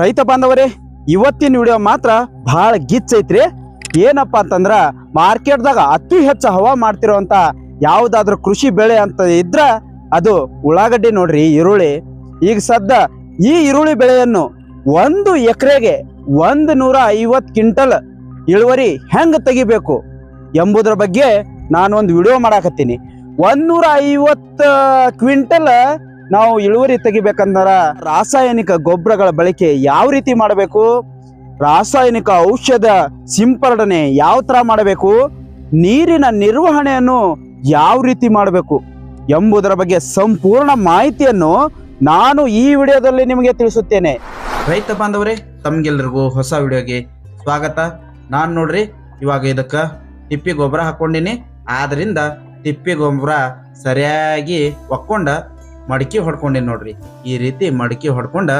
ರೈತ ಬಾಂಧವರೇ, ಇವತ್ತಿನ ವಿಡಿಯೋ ಮಾತ್ರ ಬಹಳ ಗಿಚ್ಚೈತ್ರಿ ಏನಪ್ಪಾ ಅಂತಂದ್ರ, ಮಾರ್ಕೆಟ್ದಾಗ ಅತಿ ಹೆಚ್ಚು ಹವಾ ಮಾಡ್ತಿರೋಂತ ಯಾವ್ದಾದ್ರು ಕೃಷಿ ಬೆಳೆ ಅಂತ ಇದ್ರ ಅದು ಉಳ್ಳಾಗಡ್ಡಿ ನೋಡ್ರಿ, ಈರುಳ್ಳಿ. ಈಗ ಸದ್ದ ಈ ಈರುಳ್ಳಿ ಬೆಳೆಯನ್ನು ಒಂದು ಎಕರೆಗೆ ಒಂದು ನೂರ ಐವತ್ತು ಕ್ವಿಂಟಲ್ ಇಳುವರಿ ಹೆಂಗ್ ತೆಗಿಬೇಕು ಎಂಬುದ್ರ ಬಗ್ಗೆ ನಾನು ಒಂದು ವಿಡಿಯೋ ಮಾಡಾಕತ್ತೀನಿ ನೂರ ಐವತ್ತು ಕ್ವಿಂಟಲ್ ನಾವು ಇಳುವರಿ ತೆಗಿಬೇಕಂದ್ರೆ ರಾಸಾಯನಿಕ ಗೊಬ್ಬರಗಳ ಬಳಕೆ ಯಾವ ರೀತಿ ಮಾಡಬೇಕು? ರಾಸಾಯನಿಕ ಔಷಧ ಸಿಂಪಡಣೆ ಯಾವ ತರ ಮಾಡಬೇಕು? ನೀರಿನ ನಿರ್ವಹಣೆಯನ್ನು ಯಾವ ರೀತಿ ಮಾಡಬೇಕು? ಎಂಬುದರ ಬಗ್ಗೆ ಸಂಪೂರ್ಣ ಮಾಹಿತಿಯನ್ನು ನಾನು ಈ ವಿಡಿಯೋದಲ್ಲಿ ನಿಮಗೆ ತಿಳಿಸುತ್ತೇನೆ. ರೈತ ಬಾಂಧವರೇ, ತಮ್ಗೆಲ್ರಿಗೂ ಹೊಸ ವಿಡಿಯೋಗೆ ಸ್ವಾಗತ. ನಾನು ನೋಡ್ರಿ, ಇವಾಗ ಇದಕ್ಕೆ ತಿಪ್ಪಿ ಗೊಬ್ಬರ ಹಾಕೊಂಡಿನಿ. ಆದ್ರಿಂದ ತಿಪ್ಪಿ ಗೊಬ್ಬರ ಸರಿಯಾಗಿ ಒಕ್ಕೊಂಡ ಮಡಕಿ ಹೊಡ್ಕೊಂಡೆ ನೋಡ್ರಿ. ಈ ರೀತಿ ಮಡಕಿ ಹೊಡ್ಕೊಂಡ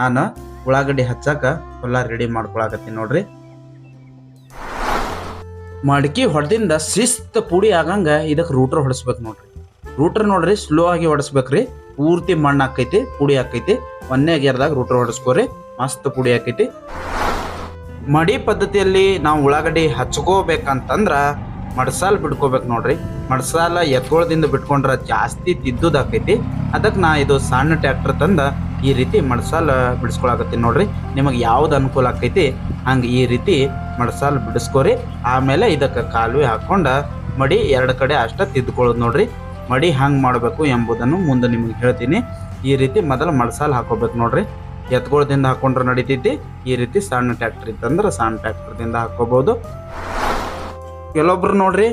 ನಾನು ಉಳ್ಳಾಗಡ್ಡಿ ಹಚ್ಚಾಕ ಹೊಲ ರೆಡಿ ಮಾಡ್ಕೊಳಕತ್ತೀನಿ ನೋಡ್ರಿ. ಮಡಕಿ ಹೊಡೆದಿಂದ ಶಿಸ್ತ ಪುಡಿ ಆಗಂಗ ಇದಕ್ಕೆ ರೂಟರ್ ಹೊಡಿಸ್ಬೇಕು ನೋಡ್ರಿ. ರೂಟರ್ ನೋಡ್ರಿ ಸ್ಲೋ ಆಗಿ ಹೊಡಿಸ್ಬೇಕ್ರಿ. ಪೂರ್ತಿ ಮಣ್ಣು ಹಾಕೈತಿ ಪುಡಿ ಹಾಕೈತಿ ಒಂದೇ ಗೇರ್ದಾಗ ರೂಟರ್ ಹೊಡಿಸ್ಕೋರಿ, ಮಸ್ತ್ ಪುಡಿ ಹಾಕೈತಿ ಮಡಿ ಪದ್ಧತಿಯಲ್ಲಿ ನಾವು ಉಳ್ಳಾಗಡ್ಡಿ ಹಚ್ಕೋಬೇಕಂತಂದ್ರ ಮಡ್ಸಾಲ್ ಬಿಡ್ಕೋಬೇಕು ನೋಡ್ರಿ. ಮಡ್ಸಾಲ ಎತ್ತೋಳದಿಂದ ಬಿಟ್ಕೊಂಡ್ರೆ ಜಾಸ್ತಿ ತಿದ್ದುದ್ ಆಕೈತಿ. ಅದಕ್ಕೆ ನಾ ಇದು ಸಣ್ಣ ಟ್ರ್ಯಾಕ್ಟರ್ ತಂದ ಈ ರೀತಿ ಮಡ್ಸಾಲ ಬಿಡಿಸ್ಕೊಳಕತ್ತೀನಿ ನೋಡ್ರಿ. ನಿಮಗೆ ಯಾವ್ದು ಅನುಕೂಲ ಆಕೈತಿ, ಹಂಗೆ ಈ ರೀತಿ ಮಡ್ಸಾಲ ಬಿಡಿಸ್ಕೋರಿ. ಆಮೇಲೆ ಇದಕ್ಕೆ ಕಾಲುವೆ ಹಾಕೊಂಡ ಮಡಿ ಎರಡು ಕಡೆ ಅಷ್ಟ ತಿದ್ದುಕೊಳ್ಳೋದು ನೋಡ್ರಿ. ಮಡಿ ಹಂಗೆ ಮಾಡಬೇಕು ಎಂಬುದನ್ನು ಮುಂದೆ ನಿಮಗೆ ಹೇಳ್ತೀನಿ. ಈ ರೀತಿ ಮೊದಲು ಮಡ್ಸಾಲ ಹಾಕೋಬೇಕು ನೋಡ್ರಿ. ಎತ್ಗೊಳದಿಂದ ಹಾಕೊಂಡ್ರೆ ನಡಿತೈತಿ. ಈ ರೀತಿ ಸಣ್ಣ ಟ್ರ್ಯಾಕ್ಟರ್ ಇತ್ತಂದ್ರೆ ಸಣ್ಣ ಟ್ಯಾಕ್ಟ್ರದಿಂದ ಹಾಕೋಬಹುದು ಕೆಲವೊಬ್ರು ನೋಡ್ರಿ,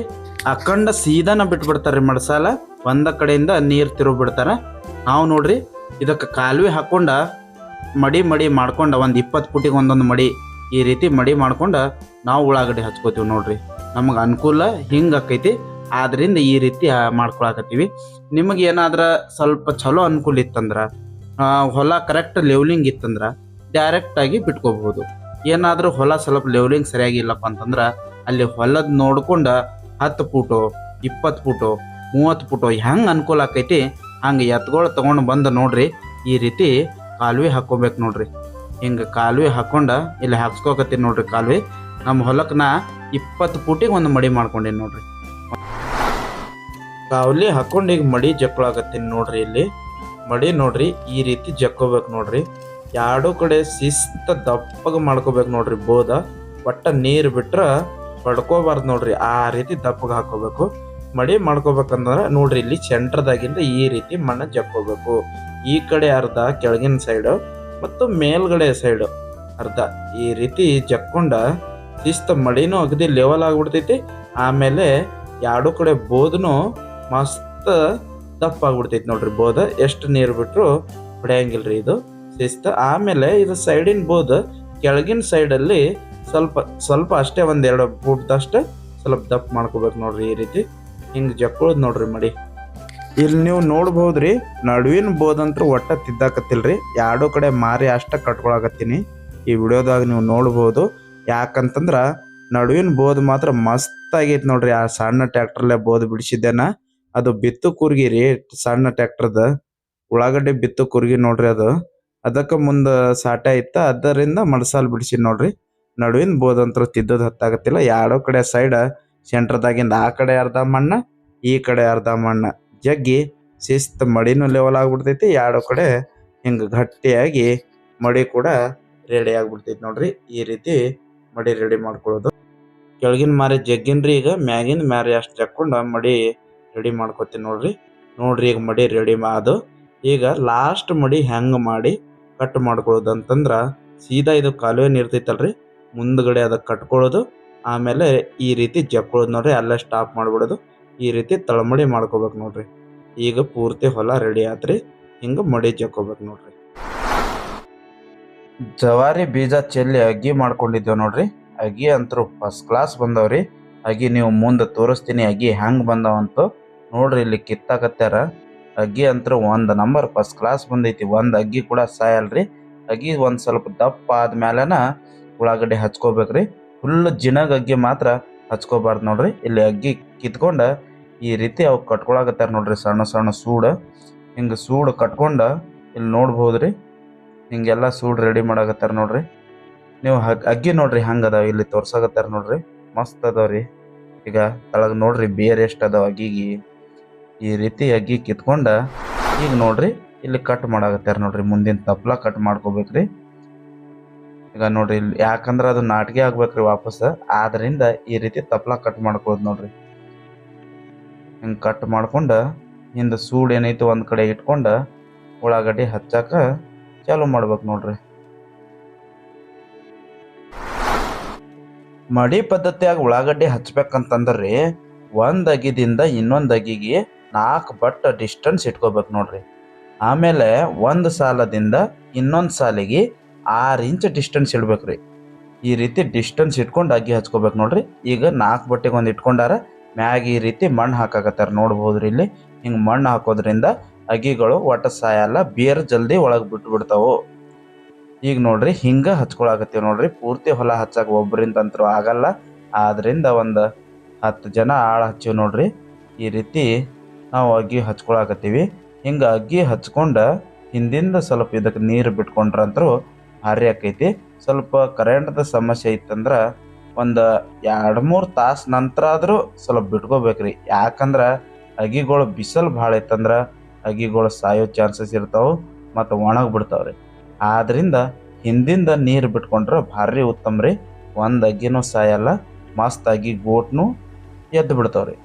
ಅಖಂಡ ಸೀದಾನ ಬಿಟ್ಬಿಡ್ತಾರ್ರಿ ಮಡ್ಸಾಲ. ಒಂದ ಕಡೆಯಿಂದ ನೀರು ತಿರುಗಿ ಬಿಡ್ತಾರ ನಾವು ನೋಡ್ರಿ, ಇದಕ್ಕೆ ಕಾಲುವೆ ಹಾಕೊಂಡ ಮಡಿ ಮಡಿ ಮಾಡ್ಕೊಂಡ, ಒಂದು ಇಪ್ಪತ್ತು ಪುಟಿಗೆ ಒಂದೊಂದು ಮಡಿ ಈ ರೀತಿ ಮಡಿ ಮಾಡ್ಕೊಂಡ ನಾವು ಉಳ್ಳಾಗಡ್ಡಿ ಹಚ್ಕೋತೀವಿ ನೋಡ್ರಿ. ನಮಗೆ ಅನುಕೂಲ ಹಿಂಗೆ ಆಕೈತಿ. ಆದ್ರಿಂದ ಈ ರೀತಿ ಮಾಡ್ಕೊಳಕತ್ತೀವಿ. ನಿಮಗೆ ಏನಾದ್ರ ಸ್ವಲ್ಪ ಚಲೋ ಅನುಕೂಲ ಇತ್ತಂದ್ರೆ ಹೊಲ ಕರೆಕ್ಟ್ ಲೆವ್ಲಿಂಗ್ ಇತ್ತಂದ್ರೆ ಡೈರೆಕ್ಟ್ ಆಗಿ ಬಿಟ್ಕೋಬಹುದು. ಏನಾದ್ರೂ ಹೊಲ ಸ್ವಲ್ಪ ಲೆವ್ಲಿಂಗ್ ಸರಿಯಾಗಿ ಇಲ್ಲಪ್ಪ ಅಂತಂದ್ರ ಅಲ್ಲಿ ಹೊಲದ ನೋಡ್ಕೊಂಡ ಹತ್ತು ಫೂಟು ಇಪ್ಪತ್ತು ಫೂಟು ಮೂವತ್ತು ಫೂಟು ಹೆಂಗೆ ಅನುಕೂಲ ಆಕೈತಿ, ಹಂಗೆ ಎತ್ಗಳು ತಗೊಂಡು ಬಂದು ನೋಡ್ರಿ, ಈ ರೀತಿ ಕಾಲುವೆ ಹಾಕೋಬೇಕು ನೋಡ್ರಿ. ಹಿಂಗೆ ಕಾಲುವೆ ಹಾಕೊಂಡ ಇಲ್ಲಿ ಹಾಕ್ಸ್ಕೊಕತ್ತೀನಿ ನೋಡ್ರಿ ಕಾಲುವೆ. ನಮ್ಮ ಹೊಲಕ್ಕೆ ನಾ ಇಪ್ಪತ್ತು ಫೂಟಿಗೆ ಒಂದು ಮಡಿ ಮಾಡ್ಕೊಂಡೀನಿ ನೋಡ್ರಿ. ಕಾವಲಿ ಹಾಕೊಂಡು ಈಗ ಮಡಿ ಜಕ್ಕೊಳಕತ್ತೀನಿ ನೋಡ್ರಿ ಇಲ್ಲಿ. ಮಡಿ ನೋಡ್ರಿ, ಈ ರೀತಿ ಜಕ್ಕೋಬೇಕು ನೋಡ್ರಿ. ಎರಡು ಕಡೆ ಶಿಸ್ತ ದಪ್ಪಗೆ ಮಾಡ್ಕೋಬೇಕು ನೋಡ್ರಿ ಬೋದ. ಒಟ್ಟ ನೀರು ಬಿಟ್ರ ಹೊಡ್ಕೋಬಾರ್ದು ನೋಡ್ರಿ, ಆ ರೀತಿ ದಪ್ಪಗೆ ಹಾಕೋಬೇಕು. ಮಡಿ ಮಾಡ್ಕೋಬೇಕಂದ್ರೆ ನೋಡ್ರಿ, ಇಲ್ಲಿ ಸೆಂಟ್ರದಾಗಿಂದ ಈ ರೀತಿ ಮಣ್ಣು ಜಕ್ಕೋಬೇಕು ಈ ಕಡೆ ಅರ್ಧ ಕೆಳಗಿನ ಸೈಡು ಮತ್ತು ಮೇಲ್ಗಡೆ ಸೈಡು ಅರ್ಧ. ಈ ರೀತಿ ಜಕ್ಕೊಂಡ ಶಿಸ್ತ ಮಡಿನೂ ಅಗದಿ ಲೆವೆಲ್ ಆಗಿಬಿಡ್ತೈತಿ. ಆಮೇಲೆ ಎರಡು ಕಡೆ ಬೋದನು ಮಸ್ತ್ ದಪ್ಪ ಆಗ್ಬಿಡ್ತೈತಿ ನೋಡ್ರಿ ಬೋದ ಎಷ್ಟು ನೀರು ಬಿಟ್ರು ರೀ ಇದು. ಶಿಸ್ತ. ಆಮೇಲೆ ಇದು ಸೈಡಿನ ಬೋದ ಕೆಳಗಿನ ಸೈಡಲ್ಲಿ ಸ್ವಲ್ಪ ಸ್ವಲ್ಪ ಅಷ್ಟೇ ಒಂದು ಎರಡು ಬೂಟ್ದಷ್ಟೇ ಸ್ವಲ್ಪ ದಪ್ಪ ಮಾಡ್ಕೋಬೇಕು ನೋಡ್ರಿ ಈ ರೀತಿ. ಹಿಂಗೆ ಜಕ್ಕಳದ್ ನೋಡ್ರಿ ಮಡಿ. ಇಲ್ಲಿ ನೀವು ನೋಡ್ಬಹುದ್ರಿ, ನಡುವಿನ ಬೋದಂತೂ ಒಟ್ಟ ತಿದ್ದಾಕತ್ತಿಲ್ರಿ. ಎರಡೂ ಕಡೆ ಮಾರಿ ಅಷ್ಟ ಕಟ್ಕೊಳಕತ್ತೀನಿ. ಈ ವಿಡಿಯೋದಾಗ ನೀವು ನೋಡ್ಬೋದು. ಯಾಕಂತಂದ್ರ, ನಡುವಿನ ಬೋದ್ ಮಾತ್ರ ಮಸ್ತ್ ಆಗೈತಿ ನೋಡ್ರಿ. ಆ ಸಣ್ಣ ಟ್ರ್ಯಾಕ್ಟರ್ಲೆ ಬೋದ್ ಬಿಡಿಸಿದ್ದೇನ, ಅದು ಬಿತ್ತು ಕುರ್ಗಿ ರೀ, ಸಣ್ಣ ಟ್ಯಾಕ್ಟರ್ದ. ಉಳ್ಳಾಗಡ್ಡಿ ಬಿತ್ತು ಕುರ್ಗಿ ನೋಡ್ರಿ ಅದು. ಅದಕ್ಕೆ ಮುಂದೆ ಸಾಟ ಇತ್ತ, ಅದರಿಂದ ಮಣಸಾಲ್ ಬಿಡಿಸಿ ನೋಡ್ರಿ. ನಡುವಿನ ಬೋದಂತ್ರ ತಿದ್ದದ್ ಹತ್ತಾಗತ್ತಿಲ್ಲ. ಎರಡೋ ಕಡೆ ಸೈಡ್ ಸೆಂಟ್ರದಾಗಿಂದ ಆ ಕಡೆ ಅರ್ಧ ಮಣ್ಣ, ಈ ಕಡೆ ಅರ್ಧ ಮಣ್ಣ. ಜಗ್ಗಿ ಶಿಸ್ತ್ ಮಡಿನೂ ಲೆವೆಲ್ ಆಗ್ಬಿಡ್ತೈತಿ. ಎರಡೋ ಕಡೆ ಹಿಂಗ ಗಟ್ಟಿಯಾಗಿ ಮಡಿ ಕೂಡ ರೆಡಿ ಆಗ್ಬಿಡ್ತೈತಿ ನೋಡ್ರಿ. ಈ ರೀತಿ ಮಡಿ ರೆಡಿ ಮಾಡ್ಕೊಳ್ಳೋದು. ಕೆಳಗಿನ ಮಾರಿ ಜಗ್ಗಿನ್ರಿ ಈಗ, ಮ್ಯಾಗಿನ ಮ್ಯಾರಿ ಅಷ್ಟು ಜಕ್ಕೊಂಡು ಮಡಿ ರೆಡಿ ಮಾಡ್ಕೊತೀನಿ ನೋಡ್ರಿ. ನೋಡ್ರಿ ಈಗ ಮಡಿ ರೆಡಿ ಅದು. ಈಗ ಲಾಸ್ಟ್ ಮಡಿ ಹೆಂಗ್ ಮಾಡಿ ಕಟ್ ಮಾಡ್ಕೊಳ್ಳೋದು ಅಂತಂದ್ರ ಸೀದಾ ಇದು ಕಾಲುವೆ ಇರ್ತೈತಲ್ರಿ. ಮುಂದ್ಗಡೆ ಅದ ಕಟ್ಕೊಳ್ಳೋದು, ಆಮೇಲೆ ಈ ರೀತಿ ಜಕ್ಕೊಳ್ಳೋದು ನೋಡ್ರಿ, ಅಲ್ಲೇ ಸ್ಟಾಪ್ ಮಾಡ್ಬಿಡೋದು. ಈ ರೀತಿ ತಳಮಡಿ ಮಾಡ್ಕೋಬೇಕು ನೋಡ್ರಿ. ಈಗ ಪೂರ್ತಿ ಹೊಲ ರೆಡಿ ಆತ್ರಿ, ಹಿಂಗ ಮಡಿ ಜಕ್ಕೋಬೇಕು ನೋಡ್ರಿ. ಜವಾರಿ ಬೀಜ ಚೆಲ್ಲಿ ಅಗ್ಗಿ ಮಾಡ್ಕೊಂಡಿದ್ದೇವೆ ನೋಡ್ರಿ. ಅಗಿ ಅಂತೂ ಫಸ್ಟ್ ಕ್ಲಾಸ್ ಬಂದವ್ರಿ. ಅಗಿ ನೀವು ಮುಂದೆ ತೋರಿಸ್ತೀನಿ ಅಗಿ ಹೆಂಗೆ ಬಂದವಂತು ನೋಡ್ರಿ ಇಲ್ಲಿ ಕಿತ್ತಾಕತ್ಯಾರ ಅಗ್ಗಿ ಅಂತೂ ಒಂದು ನಂಬರ್ ಫಸ್ಟ್ ಕ್ಲಾಸ್ ಬಂದೈತಿ, ಒಂದು ಅಗ್ಗಿ ಕೂಡ ಸಾಯಲ್ರಿ. ಅಗಿ ಒಂದು ಸ್ವಲ್ಪ ದಪ್ಪ ಆದ್ಮೇಲೆನ ಉಳ್ಳಾಗಡ್ಡಿ ಹಚ್ಕೋಬೇಕ್ರಿ. ಫುಲ್ ಜಿನಾಗ ಅಗ್ಗಿ ಮಾತ್ರ ಹಚ್ಕೋಬಾರ್ದು ನೋಡ್ರಿ. ಇಲ್ಲಿ ಅಗ್ಗಿ ಕಿತ್ಕೊಂಡ ಈ ರೀತಿ ಅವು ಕಟ್ಕೊಳಕತ್ತಾರ ನೋಡ್ರಿ. ಸಣ್ಣ ಸಣ್ಣ ಸೂಡು. ಹಿಂಗೆ ಸೂಡು ಕಟ್ಕೊಂಡ ಇಲ್ಲಿ ನೋಡ್ಬೋದ್ರಿ. ಹಿಂಗೆಲ್ಲ ಸೂಡು ರೆಡಿ ಮಾಡಕತ್ತಾರ ನೋಡ್ರಿ. ನೀವು ಅಗ್ಗಿ ನೋಡ್ರಿ ಹಂಗೆ ಅದಾವ ಇಲ್ಲಿ ತೋರ್ಸಾಕತ್ತಾರ ನೋಡ್ರಿ. ಮಸ್ತ್ ಅದಾವ್ರಿ ಈಗ ತಳಗ್ ನೋಡ್ರಿ ಬೇರೆ ಎಷ್ಟು ಅದಾವ ಅಗ್ಗಿಗೆ. ಈ ರೀತಿ ಅಗ್ಗಿ ಕಿತ್ಕೊಂಡ ಈಗ ನೋಡ್ರಿ ಇಲ್ಲಿ ಕಟ್ ಮಾಡಾಕತ್ತಾರ ನೋಡ್ರಿ. ಮುಂದಿನ ತಪ್ಲ ಕಟ್ ಮಾಡ್ಕೋಬೇಕ್ರಿ. ಈಗ ನೋಡ್ರಿ ಇಲ್ಲಿ ಯಾಕಂದ್ರೆ ಅದು ನಾಟಿಗೆ ಆಗ್ಬೇಕ್ರಿ ವಾಪಸ್. ಆದ್ರಿಂದ ಈ ರೀತಿ ತಪ್ಲ ಕಟ್ ಮಾಡ್ಕೋದ್ ನೋಡ್ರಿ. ಹಿಂಗ್ ಕಟ್ ಮಾಡ್ಕೊಂಡು ಹಿಂದ ಸೂಡ್ ಏನೈತಿ ಒಂದ್ ಕಡೆ ಇಟ್ಕೊಂಡು ಉಳ್ಳಾಗಡ್ಡಿ ಹಚ್ಚಾಕ ಚಾಲು ಮಾಡ್ಬೇಕು ನೋಡ್ರಿ. ಮಡಿ ಪದ್ಧತಿಯಾಗ ಉಳ್ಳಾಗಡ್ಡಿ ಹಚ್ಬೇಕಂತಂದ್ರಿ ಒಂದ್ ಅಗಿದಿಂದ ಇನ್ನೊಂದ್ ಅಗಿಗೆ ನಾಲ್ಕು ಬಟ್ ಡಿಸ್ಟೆನ್ಸ್ ಇಟ್ಕೋಬೇಕು ನೋಡ್ರಿ. ಆಮೇಲೆ ಒಂದು ಸಾಲದಿಂದ ಇನ್ನೊಂದು ಸಾಲಿಗೆ ಆರು ಇಂಚ್ ಡಿಸ್ಟೆನ್ಸ್ ಇಡ್ಬೇಕ್ರಿ ಈ ರೀತಿ ಡಿಸ್ಟೆನ್ಸ್ ಇಟ್ಕೊಂಡು ಅಗ್ಗಿ ಹಚ್ಕೋಬೇಕು ನೋಡ್ರಿ. ಈಗ ನಾಲ್ಕು ಬಟ್ಟೆಗೆ ಒಂದು ಇಟ್ಕೊಂಡಾರ ಮ್ಯಾಗ ಈ ರೀತಿ ಮಣ್ಣು ಹಾಕಾಕತ್ತಾರ ನೋಡ್ಬೋದು ರೀ ಇಲ್ಲಿ. ಹಿಂಗೆ ಮಣ್ಣು ಹಾಕೋದ್ರಿಂದ ಅಗ್ಗಿಗಳು ಒಟ್ಟ ಸಾಯಲ್ಲ, ಬೇರ್ ಜಲ್ದಿ ಒಳಗೆ ಬಿಟ್ಟು ಈಗ ನೋಡ್ರಿ ಹಿಂಗೆ ಹಚ್ಕೊಳಕತ್ತೀವಿ ನೋಡ್ರಿ. ಪೂರ್ತಿ ಹೊಲ ಹಚ್ಚಕ್ಕೆ ಒಬ್ಬರಿಂದ ಅಂತೂ ಆಗಲ್ಲ. ಆದ್ದರಿಂದ ಒಂದು ಹತ್ತು ಜನ ಆಳು ಹಚ್ಚಿವಿ ನೋಡ್ರಿ. ಈ ರೀತಿ ನಾವು ಅಗ್ಗಿ ಹಚ್ಕೊಳಕತ್ತೀವಿ. ಹಿಂಗೆ ಅಗ್ಗಿ ಹಚ್ಕೊಂಡು ಹಿಂದಿಂದ ಸ್ವಲ್ಪ ಇದಕ್ಕೆ ನೀರು ಬಿಟ್ಕೊಂಡ್ರಂತರೂ ಭಾರಿ ಆಕೈತಿ. ಸ್ವಲ್ಪ ಕರೆಂಟ್ದ ಸಮಸ್ಯೆ ಇತ್ತಂದ್ರೆ ಒಂದು ಎರಡು ಮೂರು ತಾಸು ನಂತರ ಆದರೂ ಸ್ವಲ್ಪ ಬಿಟ್ಕೋಬೇಕ್ರಿ. ಯಾಕಂದ್ರೆ ಅಗಿಗಳು ಬಿಸಿಲು ಭಾಳ ಇತ್ತಂದ್ರೆ ಅಗಿಗಳು ಸಾಯೋ ಚಾನ್ಸಸ್ ಇರ್ತಾವೆ ಮತ್ತು ಒಣಗಿ ಬಿಡ್ತಾವ್ರಿ. ಆದ್ರಿಂದ ಹಿಂದಿಂದ ನೀರು ಬಿಟ್ಕೊಂಡ್ರೆ ಭಾರಿ ಉತ್ತಮ ರೀ ಒಂದು ಅಗ್ಗಿನೂ ಸಾಯಲ್ಲ, ಮಸ್ತ್ ಅಗಿ ಗೋಟ್ನು ಎದ್ದು ಬಿಡ್ತಾವ್ರಿ.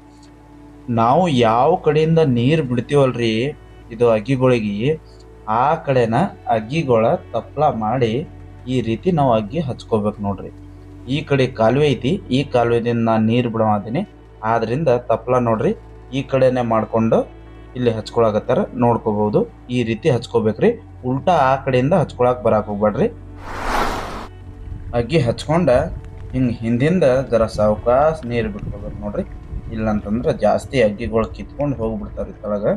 ನಾವು ಯಾವ ಕಡೆಯಿಂದ ನೀರು ಬಿಡ್ತೀವಲ್ರಿ, ಇದು ಅಗ್ಗಿಗಳಿಗೆ ಆ ಕಡೆನ ಅಗ್ಗಿಗಳ ತಪ್ಪಲ ಮಾಡಿ ಈ ರೀತಿ ನಾವು ಅಗ್ಗಿ ಹಚ್ಕೋಬೇಕು ನೋಡ್ರಿ. ಈ ಕಡೆ ಕಾಲುವೆ ಐತಿ, ಈ ಕಾಲುವೆದಿಂದ ನಾನು ನೀರು ಬಿಡವಾದೀನಿ ಆದ್ರಿಂದ ತಪ್ಪಲ ನೋಡ್ರಿ, ಈ ಕಡೆನೆ ಮಾಡ್ಕೊಂಡು ಇಲ್ಲಿ ಹಚ್ಕೊಳಕತ್ತಾರ, ನೋಡ್ಕೋಬಹುದು. ಈ ರೀತಿ ಹಚ್ಕೋಬೇಕ್ರಿ. ಉಲ್ಟಾ ಆ ಕಡೆಯಿಂದ ಹಚ್ಕೊಳಕ್ ಬರಾಕ್ ಹೋಗ್ಬೇಡ್ರಿ ಅಗ್ಗಿ ಹಚ್ಕೊಂಡ ಹಿಂಗ್ ಹಿಂದಿಂದ ಜರ ಸಾವಕಾಶ ನೀರು ಬಿಟ್ಕೋಬೇಕು ನೋಡ್ರಿ. ಇಲ್ಲಂತಂದ್ರೆ ಜಾಸ್ತಿ ಅಗ್ಗಿಗಳು ಕಿತ್ಕೊಂಡು ಹೋಗ್ಬಿಡ್ತಾರ ಸ್ವಲ್ಪ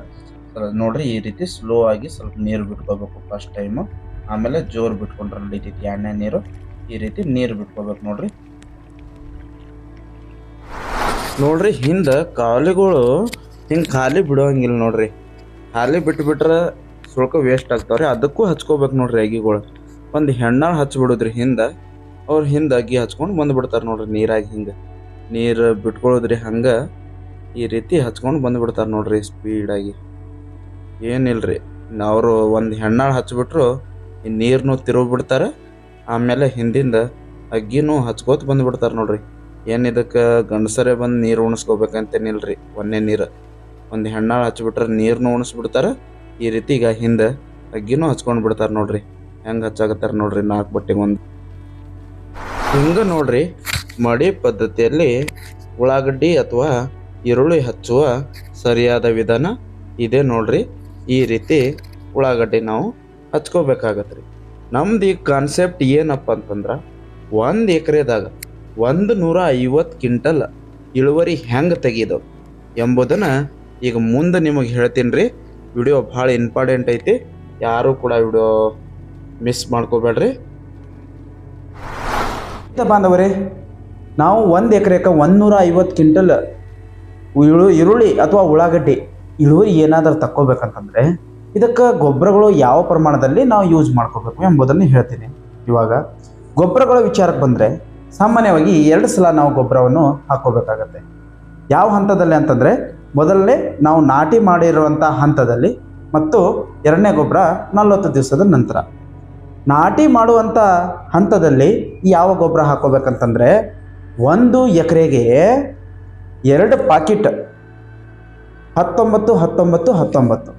ನೋಡ್ರಿ ಈ ರೀತಿ ಸ್ಲೋ ಆಗಿ ಸ್ವಲ್ಪ ನೀರು ಬಿಟ್ಕೋಬೇಕು ಫಸ್ಟ್ ಟೈಮು ಆಮೇಲೆ ಜೋರು ಬಿಟ್ಕೊಂಡ್ರೆ ನಡೀತೈತಿ ಎಣ್ಣೆ ನೀರು. ಈ ರೀತಿ ನೀರು ಬಿಟ್ಕೋಬೇಕು ನೋಡ್ರಿ. ನೋಡ್ರಿ ಹಿಂದೆ ಕಾಲುಗಳು ಹಿಂಗೆ ಖಾಲಿ ಬಿಡೋಂಗಿಲ್ಲ ನೋಡ್ರಿ. ಖಾಲಿ ಬಿಟ್ಬಿಟ್ರೆ ಸ್ವಲ್ಪ ವೇಸ್ಟ್ ಆಗ್ತಾವ್ರಿ. ಅದಕ್ಕೂ ಹಚ್ಕೋಬೇಕು ನೋಡ್ರಿ ಅಗಿಗಳು. ಒಂದು ಹೆಣ್ಣಾಳು ಹಚ್ಬಿಡೋದ್ರಿ ಹಿಂದೆ. ಅವ್ರು ಹಿಂದೆ ಅಗಿ ಹಚ್ಕೊಂಡು ಬಂದುಬಿಡ್ತಾರೆ ನೋಡ್ರಿ ನೀರಾಗಿ ಹಿಂಗೆ. ನೀರು ಬಿಟ್ಕೊಳ್ಳೋದ್ರಿ ಹಂಗೆ. ಈ ರೀತಿ ಹಚ್ಕೊಂಡು ಬಂದುಬಿಡ್ತಾರೆ ನೋಡ್ರಿ ಸ್ಪೀಡಾಗಿ ಏನಿಲ್ರಿ ಅವರು ಒಂದು ಹೆಣ್ಣಾಳು ಹಚ್ಚಿಬಿಟ್ರು ಈ ನೀರನ್ನು ತಿರುವು ಬಿಡ್ತಾರೆ ಆಮೇಲೆ ಹಿಂದಿಂದ ಅಗ್ಗಿನೂ ಹಚ್ಕೋತ ಬಂದುಬಿಡ್ತಾರೆ ನೋಡ್ರಿ. ಏನು ಇದಕ್ಕೆ ಗಂಡಸರೇ ಬಂದು ನೀರು ಉಣಿಸ್ಕೋಬೇಕಂತೇನಿಲ್ರಿ ಒಂದೇ ನೀರು. ಒಂದು ಹೆಣ್ಣಾಳು ಹಚ್ಚಿಬಿಟ್ರೆ ನೀರನ್ನು ಉಣಿಸ್ಬಿಡ್ತಾರೆ, ಈ ರೀತಿ ಈಗ ಹಿಂದೆ ಅಗ್ಗಿನೂ ಹಚ್ಕೊಂಡು ಬಿಡ್ತಾರೆ ನೋಡ್ರಿ. ಹೆಂಗೆ ಹಚ್ಚಾಕತ್ತಾರೆ ನೋಡ್ರಿ ನಾಲ್ಕು ಬಟ್ಟೆಗೆ ಒಂದು ಹಿಂಗೆ ನೋಡ್ರಿ, ಮಡಿ ಪದ್ಧತಿಯಲ್ಲಿ ಉಳ್ಳಾಗಡ್ಡಿ ಅಥವಾ ಈರುಳ್ಳಿ ಹಚ್ಚುವ ಸರಿಯಾದ ವಿಧಾನ ಇದೆ ನೋಡ್ರಿ. ಈ ರೀತಿ ಉಳ್ಳಾಗಡ್ಡಿ ನಾವು ಹಚ್ಕೋಬೇಕಾಗತ್ತೆ ರೀ ನಮ್ದು ಈ ಕಾನ್ಸೆಪ್ಟ್ ಏನಪ್ಪ ಅಂತಂದ್ರೆ ಒಂದು ಎಕರೆದಾಗ ಒಂದು ನೂರ ಐವತ್ತು ಕ್ವಿಂಟಲ್ ಇಳುವರಿ ಹೆಂಗೆ ತೆಗೀದು ಎಂಬುದನ್ನು ಈಗ ಮುಂದೆ ನಿಮಗೆ ಹೇಳ್ತೀನಿ ರೀ ವಿಡಿಯೋ ಭಾಳ ಇಂಪಾರ್ಟೆಂಟ್ ಐತಿ. ಯಾರೂ ಕೂಡ ವಿಡಿಯೋ ಮಿಸ್ ಮಾಡ್ಕೋಬೇಡ್ರಿ. ಬಾಂಧವರೇ, ನಾವು ಒಂದು ಎಕ್ರೆಗೆ ಒಂದು ನೂರ ಐವತ್ತು ಕ್ವಿಂಟಲ್ ಇಳು ಈರುಳ್ಳಿ ಅಥವಾ ಉಳ್ಳಾಗಡ್ಡಿ ಇಳುವರಿ ಏನಾದರೂ ತಕ್ಕೋಬೇಕಂತಂದರೆ ಇದಕ್ಕೆ ಗೊಬ್ಬರಗಳು ಯಾವ ಪ್ರಮಾಣದಲ್ಲಿ ನಾವು ಯೂಸ್ ಮಾಡ್ಕೋಬೇಕು ಎಂಬುದನ್ನು ಹೇಳ್ತೀನಿ. ಇವಾಗ ಗೊಬ್ಬರಗಳ ವಿಚಾರಕ್ಕೆ ಬಂದರೆ ಸಾಮಾನ್ಯವಾಗಿ ಎರಡು ಸಲ ನಾವು ಗೊಬ್ಬರವನ್ನು ಹಾಕ್ಕೋಬೇಕಾಗತ್ತೆ. ಯಾವ ಹಂತದಲ್ಲಿ ಅಂತಂದರೆ ಮೊದಲನೇ ನಾವು ನಾಟಿ ಮಾಡಿರುವಂಥ ಹಂತದಲ್ಲಿ ಮತ್ತು ಎರಡನೇ ಗೊಬ್ಬರ ನಲವತ್ತು ದಿವಸದ ನಂತರ. ನಾಟಿ ಮಾಡುವಂಥ ಹಂತದಲ್ಲಿ ಯಾವ ಗೊಬ್ಬರ ಹಾಕೋಬೇಕಂತಂದರೆ ಒಂದು ಎಕರೆಗೆ ಎರಡು ಪಾಕಿಟ್ ಹತ್ತೊಂಬತ್ತು ಹತ್ತೊಂಬತ್ತು ಹತ್ತೊಂಬತ್ತು.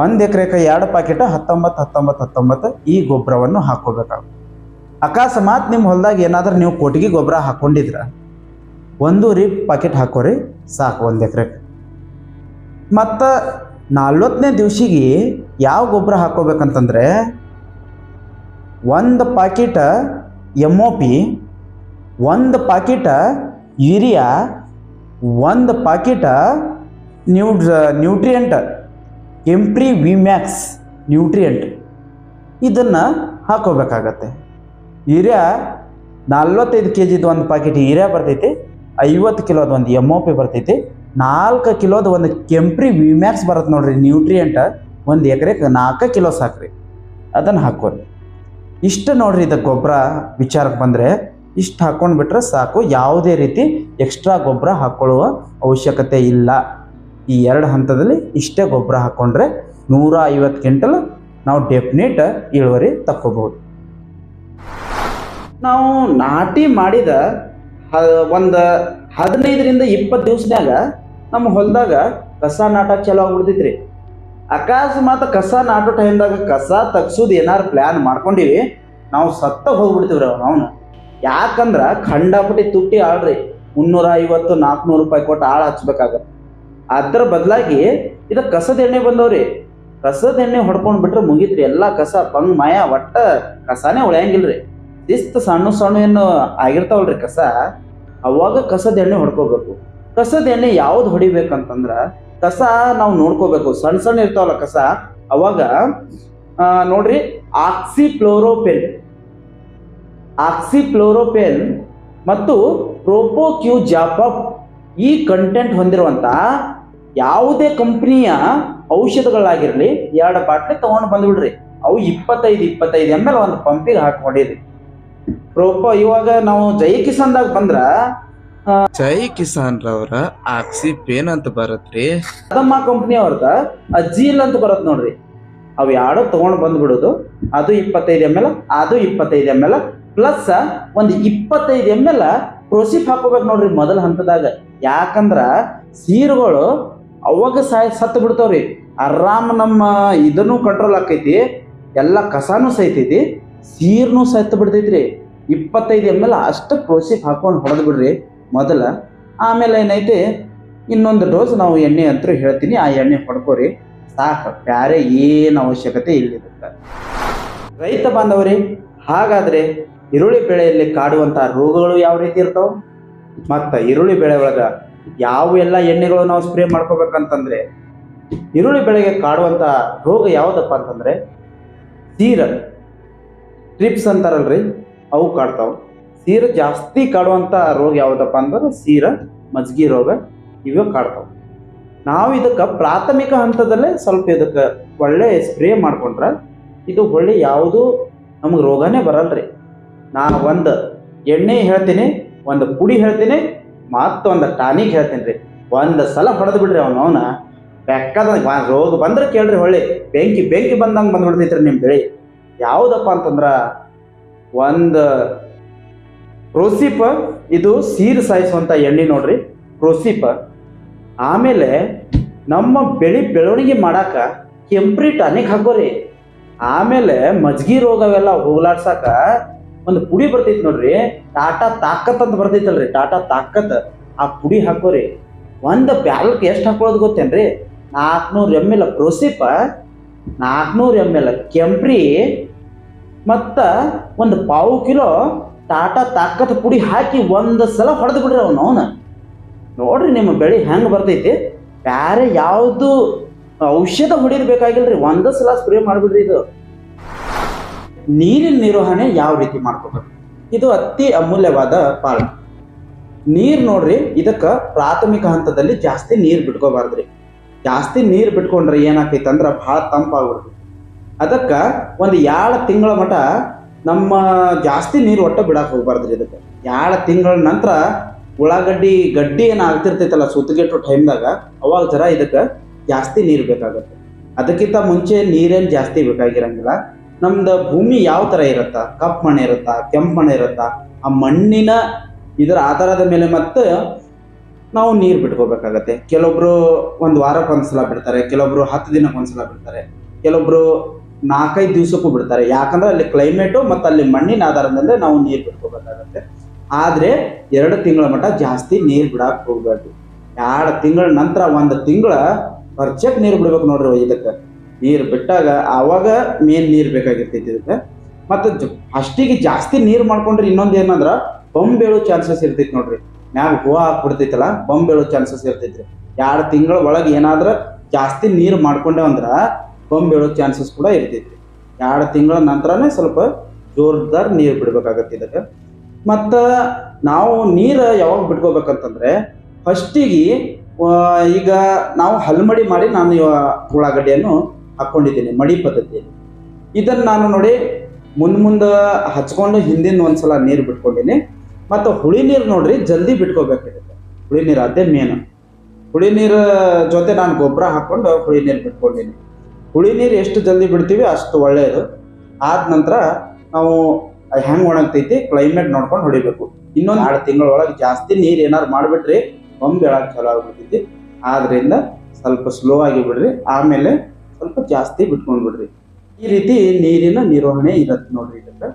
ಒಂದು ಎಕರೆಗೆ ಎರಡು ಪ್ಯಾಕೆಟ್ ಹತ್ತೊಂಬತ್ತು ಹತ್ತೊಂಬತ್ತು ಹತ್ತೊಂಬತ್ತು ಈ ಗೊಬ್ಬರವನ್ನು ಹಾಕೋಬೇಕಾಗುತ್ತೆ ಅಕಸ್ಮಾತ್ ನಿಮ್ಮ ಹೊಲದಾಗ ಏನಾದರೂ ನೀವು ಕೊಟ್ಟಿಗೆ ಗೊಬ್ಬರ ಹಾಕ್ಕೊಂಡಿದ್ರ ಒಂದೂರಿ ಪಾಕೆಟ್ ಹಾಕೋರಿ, ಸಾಕು ಒಂದು ಎಕರೆ ಮತ್ತು ನಲ್ವತ್ತನೇ ದಿವಸಿಗೆ ಯಾವ ಗೊಬ್ಬರ ಹಾಕೋಬೇಕಂತಂದರೆ ಒಂದು ಪಾಕಿಟ ಎಂ ಒ ಪಿ, ಒಂದು ಪಾಕಿಟ ಯೂರಿಯಾ, ಒಂದು ಪಾಕಿಟ ನ್ಯೂ ನ್ಯೂಟ್ರಿಯೆಂಟ್ ಕೆಂಪ್ರಿ ವಿಮ್ಯಾಕ್ಸ್ ನ್ಯೂಟ್ರಿಯೆಂಟ್ ಇದನ್ನು ಹಾಕೋಬೇಕಾಗತ್ತೆ. ಹೀರ್ಯಾ, ನಲ್ವತ್ತೈದು ಕೆ ಜಿದು ಒಂದು ಪಾಕಿಟ್ ಹೀರ್ಯಾ ಬರ್ತೈತಿ, ಐವತ್ತು ಕಿಲೋದು ಒಂದು ಎಂ ಒ ಪಿ ಬರ್ತೈತಿ, ನಾಲ್ಕು ಕಿಲೋದು ಒಂದು ಕೆಂಪ್ರಿ ವಿಮ್ಯಾಕ್ಸ್ ಬರುತ್ತೆ ನೋಡ್ರಿ ನ್ಯೂಟ್ರಿಯೆಂಟ್ ಒಂದು ಎಕರೆಗೆ ನಾಲ್ಕು ಕಿಲೋ ಸಾಕ್ರಿ. ಅದನ್ನು ಹಾಕೋರಿ ಇಷ್ಟು ನೋಡ್ರಿ ಇದು ಗೊಬ್ಬರ ವಿಚಾರಕ್ಕೆ ಬಂದರೆ, ಇಷ್ಟು ಹಾಕೊಂಡು ಬಿಟ್ರೆ ಸಾಕು, ಯಾವುದೇ ರೀತಿ ಎಕ್ಸ್ಟ್ರಾ ಗೊಬ್ಬರ ಹಾಕ್ಕೊಳ್ಳುವ ಅವಶ್ಯಕತೆ ಇಲ್ಲ. ಈ ಎರಡು ಹಂತದಲ್ಲಿ ಇಷ್ಟೇ ಗೊಬ್ಬರ ಹಾಕ್ಕೊಂಡ್ರೆ ನೂರ ಐವತ್ತು ಕ್ವಿಂಟಲ್ ನಾವು ಡೆಫಿನೇಟ್ ಇಳುವರಿ ತಕ್ಕೋಬಹುದು. ನಾವು ನಾಟಿ ಮಾಡಿದ ಒಂದು ಹದಿನೈದರಿಂದ ಇಪ್ಪತ್ತು ದಿವಸದಾಗ ನಮ್ಮ ಹೊಲದಾಗ ಕಸ ನಾಟ ಚಲೋ ಆಗ್ಬಿಡ್ತೈತ್ರಿ. ಅಕಸ್ಮಾತ್ ಕಸ ನಾಟೋ ಟೈಮ್ದಾಗ ಕಸ ತಗ್ಸೋದು ಏನಾರು ಪ್ಲ್ಯಾನ್ ಮಾಡ್ಕೊಂಡಿವಿ, ನಾವು ಸತ್ತ ಹೋಗ್ಬಿಡ್ತೀವ್ರಿ ಅವನು. ಯಾಕಂದ್ರೆ ಖಂಡಾಪಟ್ಟಿ ತುಟ್ಟಿ ಆಳ್ರಿ. ಮುನ್ನೂರ ಐವತ್ತು ನಾಲ್ಕುನೂರು ರೂಪಾಯಿ ಕೊಟ್ಟು ಆಳು ಹಚ್ಬೇಕಾಗತ್ತೆ. ಅದ್ರ ಬದಲಾಗಿ ಇದು ಕಸದ ಎಣ್ಣೆ ಬಂದವ್ರಿ. ಕಸದ ಎಣ್ಣೆ ಹೊಡ್ಕೊಂಡ್ ಬಿಟ್ರೆ ಮುಗೀತ್ರಿ. ಎಲ್ಲ ಕಸ ಪಂಗ್ ಮಾಯ ಒಟ್ಟ ಕಸಾನೇ ಉಳಿಯಂಗಿಲ್ರಿ. ಶಿಸ್ತು ಸಣ್ಣ ಸಣ್ಣ ಏನು ಆಗಿರ್ತಾವಲ್ರಿ ಕಸ. ಅವಾಗ ಕಸದ ಎಣ್ಣೆ ಹೊಡ್ಕೋಬೇಕು. ಕಸದ ಎಣ್ಣೆ ಯಾವ್ದು ಹೊಡಿಬೇಕಂತಂದ್ರ ಕಸ ನಾವು ನೋಡ್ಕೋಬೇಕು. ಸಣ್ಣ ಸಣ್ಣ ಇರ್ತಾವಲ್ಲ ಕಸ. ಅವಾಗ ನೋಡ್ರಿ ಆಕ್ಸಿಫ್ಲೋರೋಪೆನ್ ಆಕ್ಸಿಫ್ಲೋರೋಪೆನ್ ಮತ್ತು ಪ್ರೋಪೋಕ್ಯೂ ಜಾಪ್ ಈ ಕಂಟೆಂಟ್ ಹೊಂದಿರುವಂತ ಯಾವುದೇ ಕಂಪ್ನಿಯ ಔಷಧಗಳಾಗಿರಲಿ ಎರಡು ಬಾಟ್ಲಿ ತಗೊಂಡು ಬಂದ್ಬಿಡ್ರಿ. ಅವು ಇಪ್ಪತ್ತೈದು ಇಪ್ಪತ್ತೈದು ಎಂ ಎಲ್ ಒಂದು ಪಂಪಿಗೆ ಹಾಕೊಂಡಿರಿ ಪ್ರೋಪೋ ಇವಾಗ ನಾವು ಜೈ ಕಿಸಾನ್ದಾಗ ಬಂದ್ರ ಜೈ ಕಿಸಾನ್ ರವರ ಆಕ್ಸಿ ಪೇನ್ ಅಂತ ಬರತ್ರಿ. ಅದಮ್ಮ ಕಂಪ್ನಿ ಅವ್ರದ ಅಜ್ಜಿಲ್ ಅಂತ ಬರತ್ ನೋಡ್ರಿ. ಅವು ಯಾರು ತಗೊಂಡ್ ಬಂದ್ಬಿಡೋದು. ಅದು ಇಪ್ಪತ್ತೈದು ಎಂ ಎಲ್ ಅದು ಇಪ್ಪತ್ತೈದು ಎಂ ಎಲ್ ಪ್ಲಸ್ ಒಂದು ಇಪ್ಪತ್ತೈದು ಎಂ ಎಲ್ ಪ್ರೋಸಿಫ್ ಹಾಕೋಬೇಕು ನೋಡ್ರಿ ಮೊದಲ ಹಂತದಾಗ. ಯಾಕಂದ್ರ ಸೀರುಗಳು ಅವಾಗ ಸಾಯ್ ಸತ್ತು ಬಿಡ್ತಾವ್ರಿ. ಆರಾಮ್ ನಮ್ಮ ಇದನ್ನು ಕಂಟ್ರೋಲ್ ಆಕೈತಿ ಎಲ್ಲ ಕಸಾನು ಸೈತೈತಿ ಸೀರ್ನು ಸತ್ತು ಬಿಡ್ತೈತ್ರಿ. ಇಪ್ಪತ್ತೈದು ಎಂ ಎಲ್ ಅಷ್ಟು ಪ್ರೋಸೆಸ್ ಹಾಕೊಂಡು ಹೊಡೆದು ಬಿಡ್ರಿ ಮೊದಲ. ಆಮೇಲೆ ಏನೈತಿ, ಇನ್ನೊಂದು ಡೋಸ್ ನಾವು ಎಣ್ಣೆ ಅಂತ ಹೇಳ್ತೀನಿ, ಆ ಎಣ್ಣೆ ಹೊಡ್ಕೋರಿ, ಸಾಕು. ಬೇರೆ ಏನು ಅವಶ್ಯಕತೆ ಇಲ್ಲ ಇದಕ್ಕೆ ರೈತ ಬಾಂಧವರೇ, ಹಾಗಾದ್ರೆ ಈರುಳ್ಳಿ ಬೆಳೆಯಲ್ಲಿ ಕಾಡುವಂಥ ರೋಗಗಳು ಯಾವ ರೀತಿ ಇರ್ತಾವ? ಮತ್ತು ಈರುಳ್ಳಿ ಬೆಳೆ ಒಳಗ ಯಾವ ಎಲ್ಲ ಎಣ್ಣೆಗಳು ನಾವು ಸ್ಪ್ರೇ ಮಾಡ್ಕೋಬೇಕಂತಂದ್ರೆ, ಈರುಳ್ಳಿ ಬೆಳೆಗೆ ಕಾಡುವಂತ ರೋಗ ಯಾವುದಪ್ಪ ಅಂತಂದ್ರೆ, ಸೀರ ಟ್ರಿಪ್ಸ್ ಅಂತಾರಲ್ರಿ, ಅವು ಕಾಡ್ತಾವ. ಸೀರ ಜಾಸ್ತಿ ಕಾಡುವಂತ ರೋಗ ಯಾವುದಪ್ಪ ಅಂದ್ರೆ ಸೀರ, ಮಜ್ಗಿ ರೋಗ ಇವು ಕಾಡ್ತಾವ. ನಾವು ಇದಕ್ಕೆ ಪ್ರಾಥಮಿಕ ಹಂತದಲ್ಲೇ ಸ್ವಲ್ಪ ಇದಕ್ಕೆ ಒಳ್ಳೆ ಸ್ಪ್ರೇ ಮಾಡ್ಕೊಂಡ್ರೆ ಇದು ಒಳ್ಳೆ ಯಾವುದು ನಮಗೆ ರೋಗನೇ ಬರಲ್ರಿ. ನಾ ಒಂದು ಎಣ್ಣೆ ಹೇಳ್ತೀನಿ, ಒಂದು ಪುಡಿ ಹೇಳ್ತೀನಿ ಮತ್ತೊಂದು ಟಾನಿಕ್ ಹೇಳ್ತೀನಿ ರೀ ಒಂದು ಸಲ ಹೊಡೆದು ಬಿಡ್ರಿ ಅವನು ಅವನ. ಬೆಕ್ಕದ ರೋಗ ಬಂದ್ರೆ ಕೇಳ್ರಿ ಹೊಳ್ಳಿ. ಬೆಂಕಿ ಬೆಂಕಿ ಬಂದಂಗೆ ಬಂದ್ಬಿಡ್ತೈತ್ರಿ ನಿಮ್ಮ ಬೆಳೆ. ಯಾವುದಪ್ಪ ಅಂತಂದ್ರೆ ಒಂದು ಕ್ರೋಸಿಪ ಇದು ಸೀರು ಸಾಯಿಸುವಂಥ ಎಣ್ಣೆ ನೋಡ್ರಿ. ಕ್ರೋಸಿಪ ಆಮೇಲೆ ನಮ್ಮ ಬೆಳಿ ಬೆಳವಣಿಗೆ ಮಾಡಾಕ ಕೆಂಪ್ರಿ ಟಾನಿಕ್ ಹಾಕೋರಿ. ಆಮೇಲೆ ಮಜ್ಗಿ ರೋಗವೆಲ್ಲ ಹೋಗ್ಲಾಡ್ಸಾಕ ಒಂದು ಪುಡಿ ಬರ್ತೈತಿ ನೋಡ್ರಿ. ಟಾಟಾ ತಾಕತ್ ಅಂತ ಬರ್ತೈತಲ್ರಿ. ಟಾಟಾ ತಾಕತ್. ಆ ಪುಡಿ ಹಾಕೋರಿ. ಒಂದು ಬ್ಯಾರಲ್ಕ್ ಎಷ್ಟು ಹಾಕೊಳ್ಳೋದು ಗೊತ್ತೇನ್ರಿ? ನಾಲ್ಕುನೂರು ಎಂ ಎಲ್ ಪ್ರೋಸಿಪ ನಾಲ್ಕುನೂರು ಎಂ ಎಲ್ ಕೆಂಪ್ರಿ, ಮತ್ತು ಒಂದು ಪಾವು ಕಿಲೋ ಟಾಟಾ ತಾಕತ್ ಪುಡಿ ಹಾಕಿ ಒಂದು ಸಲ ಹೊಡೆದು ಬಿಡ್ರಿ ಅವನು ಅವನು. ನೋಡ್ರಿ ನಿಮ್ಮ ಬೆಳೆ ಹೆಂಗೆ ಬರ್ತೈತಿ. ಬೇರೆ ಯಾವುದು ಔಷಧ ಹೊಡಿರ್ಬೇಕಾಗಿಲ್ರಿ. ಒಂದೇ ಸಲ ಸ್ಪ್ರೇ ಮಾಡಿಬಿಡ್ರಿ ಇದು. ನೀರಿನ ನಿರ್ವಹಣೆ ಯಾವ ರೀತಿ ಮಾಡ್ಕೋಬೇಕು? ಇದು ಅತಿ ಅಮೂಲ್ಯವಾದ ಪಾಠ. ನೀರು ನೋಡ್ರಿ, ಇದಕ್ಕೆ ಪ್ರಾಥಮಿಕ ಹಂತದಲ್ಲಿ ಜಾಸ್ತಿ ನೀರು ಬಿಟ್ಕೋಬಾರ್ದ್ರಿ. ಜಾಸ್ತಿ ನೀರು ಬಿಟ್ಕೊಂಡ್ರೆ ಏನಾಗ್ತೈತೆ ಅಂದ್ರೆ ಭಾಳ ತಂಪಾಗ್ಬಿಡ್ತೈತಿ. ಅದಕ್ಕೆ ಒಂದು ಏಳು ತಿಂಗಳ ಮಟ ನಮ್ಮ ಜಾಸ್ತಿ ನೀರು ಒಟ್ಟು ಬಿಡಕ್ಕೆ ಹೋಗ್ಬಾರ್ದ್ರಿ ಇದಕ್ಕೆ. ಏಳು ತಿಂಗಳ ನಂತರ ಉಳ್ಳಾಗಡ್ಡಿ ಗಡ್ಡಿ ಏನು ಆಗ್ತಿರ್ತೈತಲ್ಲ ಸುತ್ತಗೆಟ್ಟು ಟೈಮ್ದಾಗ, ಅವಾಗ ಜರ ಇದಕ್ಕೆ ಜಾಸ್ತಿ ನೀರು ಬೇಕಾಗುತ್ತೆ. ಅದಕ್ಕಿಂತ ಮುಂಚೆ ನೀರೇನು ಜಾಸ್ತಿ ಬೇಕಾಗಿರಂಗಿಲ್ಲ. ನಮ್ದು ಭೂಮಿ ಯಾವ ಥರ ಇರುತ್ತಾ? ಕಪ್ಪು ಮಣ್ಣು ಇರುತ್ತಾ, ಕೆಂಪು ಮಣ್ಣು ಇರುತ್ತಾ? ಆ ಮಣ್ಣಿನ ಇದರ ಆಧಾರದ ಮೇಲೆ ಮತ್ತೆ ನಾವು ನೀರು ಬಿಟ್ಕೋಬೇಕಾಗತ್ತೆ. ಕೆಲವೊಬ್ರು ಒಂದು ವಾರಕ್ಕೆ ಒಂದ್ಸಲ ಬಿಡ್ತಾರೆ, ಕೆಲವೊಬ್ರು ಹತ್ತು ದಿನಕ್ಕೆ ಒಂದ್ಸಲ ಬಿಡ್ತಾರೆ, ಕೆಲವೊಬ್ರು ನಾಲ್ಕೈದು ದಿವಸಕ್ಕೂ ಬಿಡ್ತಾರೆ. ಯಾಕಂದ್ರೆ ಅಲ್ಲಿ ಕ್ಲೈಮೇಟು ಮತ್ತು ಅಲ್ಲಿ ಮಣ್ಣಿನ ಆಧಾರದ ಮೇಲೆ ನಾವು ನೀರು ಬಿಟ್ಕೋಬೇಕಾಗತ್ತೆ. ಆದರೆ ಎರಡು ತಿಂಗಳ ಮಟ್ಟ ಜಾಸ್ತಿ ನೀರು ಬಿಡಕ್ಕೆ ಹೋಗ್ಬಾರ್ದು. ಎರಡು ತಿಂಗಳ ನಂತರ ಒಂದು ತಿಂಗಳ ಪರ್ಚೆಕ್ ನೀರು ಬಿಡ್ಬೇಕು ನೋಡ್ರಿ ಇದಕ್ಕೆ ನೀರು ಬಿಟ್ಟಾಗ ಆವಾಗ ಮೇನ್ ನೀರು ಬೇಕಾಗಿರ್ತೈತಿ ಇದಕ್ಕೆ. ಮತ್ತು ಅಷ್ಟಿಗೆ ಜಾಸ್ತಿ ನೀರು ಮಾಡ್ಕೊಂಡ್ರೆ ಇನ್ನೊಂದು ಏನಂದ್ರೆ ಬಂಬ್ ಬೀಳೋ ಚಾನ್ಸಸ್ ಇರ್ತೈತಿ ನೋಡ್ರಿ. ಮ್ಯಾಗ ಹೂವು ಹಾಕ್ಬಿಡ್ತೈತಲ್ಲ, ಬಂಬ್ ಬೀಳೋ ಚಾನ್ಸಸ್ ಇರ್ತೈತ್ರಿ. ಎರಡು ತಿಂಗಳ ಒಳಗೆ ಏನಾದ್ರೆ ಜಾಸ್ತಿ ನೀರು ಮಾಡ್ಕೊಂಡೆ ಅಂದ್ರೆ ಬಂಬ್ ಬೀಳೋ ಚಾನ್ಸಸ್ ಕೂಡ ಇರ್ತೈತಿ. ಎರಡು ತಿಂಗಳ ನಂತರನೇ ಸ್ವಲ್ಪ ಜೋರ್ದಾರ್ ನೀರು ಬಿಡ್ಬೇಕಾಗತ್ತೆ ಇದಕ್ಕೆ. ಮತ್ತು ನಾವು ನೀರು ಯಾವಾಗ ಬಿಟ್ಕೋಬೇಕಂತಂದ್ರೆ ಫಸ್ಟಿಗೆ ಈಗ ನಾವು ಹಲ್ಮಡಿ ಮಾಡಿ ನಾನು ಉಳ್ಳಾಗಡ್ಡೆಯನ್ನು ಉಳ್ಳಾಗಡ್ಡಿಯನ್ನು ಹಾಕ್ಕೊಂಡಿದ್ದೀನಿ ಮಡಿ ಪದ್ಧತಿಯಲ್ಲಿ. ಇದನ್ನು ನಾನು ನೋಡಿ ಮುಂದೆ ಮುಂದೆ ಹಚ್ಕೊಂಡು ಹಿಂದಿನ ಒಂದ್ಸಲ ನೀರು ಬಿಟ್ಕೊಂಡಿನಿ. ಮತ್ತು ಹುಳಿ ನೀರು ನೋಡ್ರಿ ಜಲ್ದಿ ಬಿಟ್ಕೋಬೇಕಾಗುತ್ತೆ. ಹುಳಿ ನೀರು ಅದೇ ಮೇನ್ ಹುಳಿ ನೀರು ಜೊತೆ ನಾನು ಗೊಬ್ಬರ ಹಾಕ್ಕೊಂಡು ಹುಳಿ ನೀರು ಬಿಟ್ಕೊಂಡಿನಿ. ಹುಳಿ ನೀರು ಎಷ್ಟು ಜಲ್ದಿ ಬಿಡ್ತೀವಿ ಅಷ್ಟು ಒಳ್ಳೆಯದು ಆದ ನಂತರ ನಾವು ಹೆಂಗೆ ಒಣಗ್ತೈತಿ ಕ್ಲೈಮೇಟ್ ನೋಡ್ಕೊಂಡು ಹೊಡಿಬೇಕು. ಇನ್ನೊಂದು ಎರಡು ತಿಂಗಳ ಒಳಗೆ ಜಾಸ್ತಿ ನೀರು ಏನಾರು ಮಾಡಿಬಿಟ್ರಿ ಒಮ್ಮೆ ಬೆಳಗ್ಗೆ ಚಲೋ ಆಗ್ಬಿಡ್ತೈತಿ. ಆದ್ದರಿಂದ ಸ್ವಲ್ಪ ಸ್ಲೋ ಆಗಿ ಬಿಡ್ರಿ. ಆಮೇಲೆ ಸ್ವಲ್ಪ ಜಾಸ್ತಿ ಬಿಟ್ಕೊಂಡ್ಬಿಡ್ರಿ. ಈ ರೀತಿ ನೀರಿನ ನಿರ್ವಹಣೆ ಇರತ್ತೆ ನೋಡ್ರಿ ಇದಕ್ಕೆ.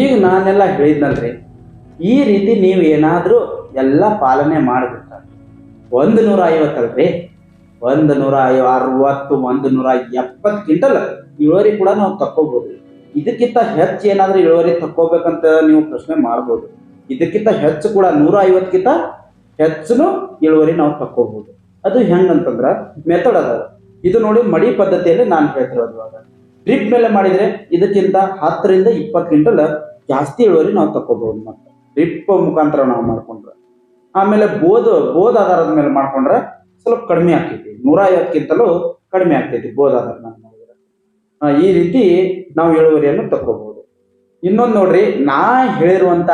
ಈಗ ನಾನೆಲ್ಲ ಹೇಳಿದ್ನಲ್ರಿ, ಈ ರೀತಿ ನೀವು ಏನಾದರೂ ಎಲ್ಲ ಪಾಲನೆ ಮಾಡಿಬಿಟ್ರೆ ಒಂದು ನೂರ ಐವತ್ತಲ್ರಿ ಒಂದು ನೂರ ಐವ ಅರವತ್ತು, ಒಂದು ನೂರ ಎಪ್ಪತ್ತು ಕ್ವಿಂಟಲ್ ಇಳುವರಿ ಕೂಡ ನಾವು ತಕ್ಕೋಬಹುದು ಇದಕ್ಕಿಂತ ಹೆಚ್ಚು ಏನಾದರೂ ಇಳುವರಿ ತಕ್ಕೋಬೇಕಂತ ನೀವು ಪ್ರಶ್ನೆ ಮಾಡ್ಬೋದು. ಇದಕ್ಕಿಂತ ಹೆಚ್ಚು ಕೂಡ ನೂರ ಐವತ್ತಕ್ಕಿಂತ ಹೆಚ್ಚು ಇಳುವರಿ ನಾವು ತಕ್ಕೋಬಹುದು ಅದು ಹೆಂಗಂತಂದ್ರ ಮೆಥಡ್ ಅದ ಇದು ನೋಡಿ ಮಡಿ ಪದ್ಧತಿಯಲ್ಲಿ ನಾನು ಹೇಳ್ತಿರೋದು ಇವಾಗ. ಡ್ರಿಪ್ ಮೇಲೆ ಮಾಡಿದ್ರೆ ಇದಕ್ಕಿಂತ ಹತ್ತರಿಂದ ಇಪ್ಪತ್ತು ಕ್ವಿಂಟಲ್ ಜಾಸ್ತಿ ಇಳುವರಿ ನಾವು ತಕ್ಕೋಬಹುದು ಮತ್ತೆ. ಡ್ರಿಪ್ ಮುಖಾಂತರ ನಾವು ಮಾಡ್ಕೊಂಡ್ರೆ. ಆಮೇಲೆ ಬೋದ್ ಬೋದ್ ಆಧಾರದ ಮೇಲೆ ಮಾಡ್ಕೊಂಡ್ರೆ ಸ್ವಲ್ಪ ಕಡಿಮೆ ಆಗ್ತೈತಿ. ನೂರ ಐವತ್ತಕ್ಕಿಂತಲೂ ಕಡಿಮೆ ಆಗ್ತೈತಿ ಬೋದ್ ಆಧಾರ ಮಾಡಿದ್ರೆ. ಈ ರೀತಿ ನಾವು ಇಳುವರಿಯನ್ನು ತಕ್ಕೋಬಹುದು ಇನ್ನೊಂದು ನೋಡ್ರಿ, ನಾ ಹೇಳಿರುವಂತ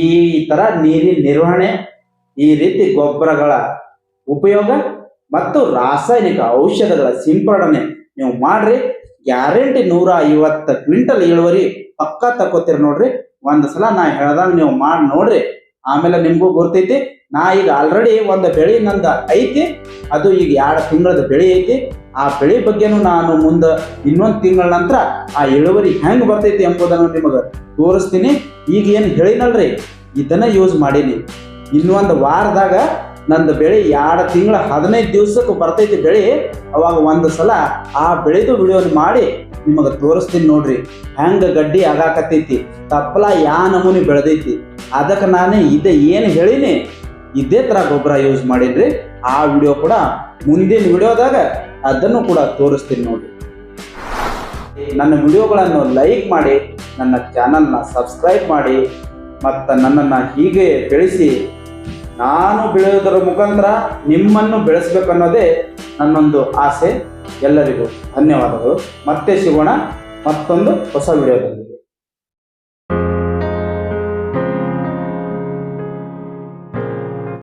ಈ ತರ ನೀರಿನ ನಿರ್ವಹಣೆ, ಈ ರೀತಿ ಗೊಬ್ಬರಗಳ ಉಪಯೋಗ ಮತ್ತು ರಾಸಾಯನಿಕ ಔಷಧಗಳ ಸಿಂಪಡಣೆ. ನೀವು ಮಾಡ್ರಿ, ಗ್ಯಾರಂಟಿ ನೂರ ಐವತ್ತು ಕ್ವಿಂಟಲ್ ಇಳುವರಿ ಪಕ್ಕ ತಕೋತೀರಿ ನೋಡ್ರಿ. ಒಂದ್ ಸಲ ನಾ ಹೇಳ್ದಂಗ ನೀವು ಮಾಡಿ ನೋಡ್ರಿ. ಆಮೇಲೆ ನಿಮ್ಗೂ ಗೊತ್ತೈತಿ ನಾ ಈಗ ಆಲ್ರೆಡಿ ಒಂದು ಬೆಳೆ ನಂದ ಐತಿ, ಅದು ಈಗ ಎರಡು ತಿಂಗಳದ ಬೆಳೆ ಐತಿ. ಆ ಬೆಳೆ ಬಗ್ಗೆನೂ ನಾನು ಮುಂದೆ ಇನ್ನೊಂದು ತಿಂಗಳ ನಂತರ ಆ ಇಳುವರಿ ಹೆಂಗೆ ಬರ್ತೈತಿ ಎಂಬುದನ್ನು ನಿಮಗೆ ತೋರಿಸ್ತೀನಿ. ಈಗ ಏನು ಹೇಳಿನಲ್ರಿ, ಇದನ್ನ ಯೂಸ್ ಮಾಡೀನಿ. ಇನ್ನೊಂದು ವಾರದಾಗ ನಂದು ಬೆಳೆ ಎರಡು ತಿಂಗಳ ಹದಿನೈದು ದಿವಸಕ್ಕೆ ಬರ್ತೈತಿ ಬೆಳೆ. ಅವಾಗ ಒಂದು ಸಲ ಆ ಬೆಳೆದು ವಿಡಿಯೋ ಮಾಡಿ ನಿಮಗೆ ತೋರಿಸ್ತೀನಿ ನೋಡ್ರಿ. ಹೆಂಗೆ ಗಡ್ಡಿ ಆಗಾಕತ್ತೈತಿ. ತಪ್ಪಲ ಯಾ ನಮೂನಿ ಬೆಳೆದೈತಿ. ಅದಕ್ಕೆ ನಾನು ಇದೆ ಏನು ಹೇಳಿನಿ, ಇದೇ ಥರ ಗೊಬ್ಬರ ಯೂಸ್ ಮಾಡಿದ್ರಿ ಆ ವಿಡಿಯೋ ಕೂಡ ಮುಂದಿನ ವಿಡಿಯೋದಾಗ ಅದನ್ನು ಕೂಡ ತೋರಿಸ್ತೀನಿ ನೋಡ್ರಿ. ನನ್ನ ವಿಡಿಯೋಗಳನ್ನು ಲೈಕ್ ಮಾಡಿ, ನನ್ನ ಚಾನಲ್ನ ಸಬ್ಸ್ಕ್ರೈಬ್ ಮಾಡಿ, ಮತ್ತು ನನ್ನನ್ನು ಹೀಗೆ ಬೆಳೆಸಿ ನಾನು ಬೆಳೆಯೋದರ ಮುಖಾಂತರ ನಿಮ್ಮನ್ನು ಬೆಳೆಸಬೇಕನ್ನೋದೇ ನನ್ನೊಂದು ಆಸೆ. ಎಲ್ಲರಿಗೂ ಧನ್ಯವಾದಗಳು. ಮತ್ತೆ ಸಿಗೋಣ ಮತ್ತೊಂದು ಹೊಸ ವಿಡಿಯೋದಲ್ಲಿ.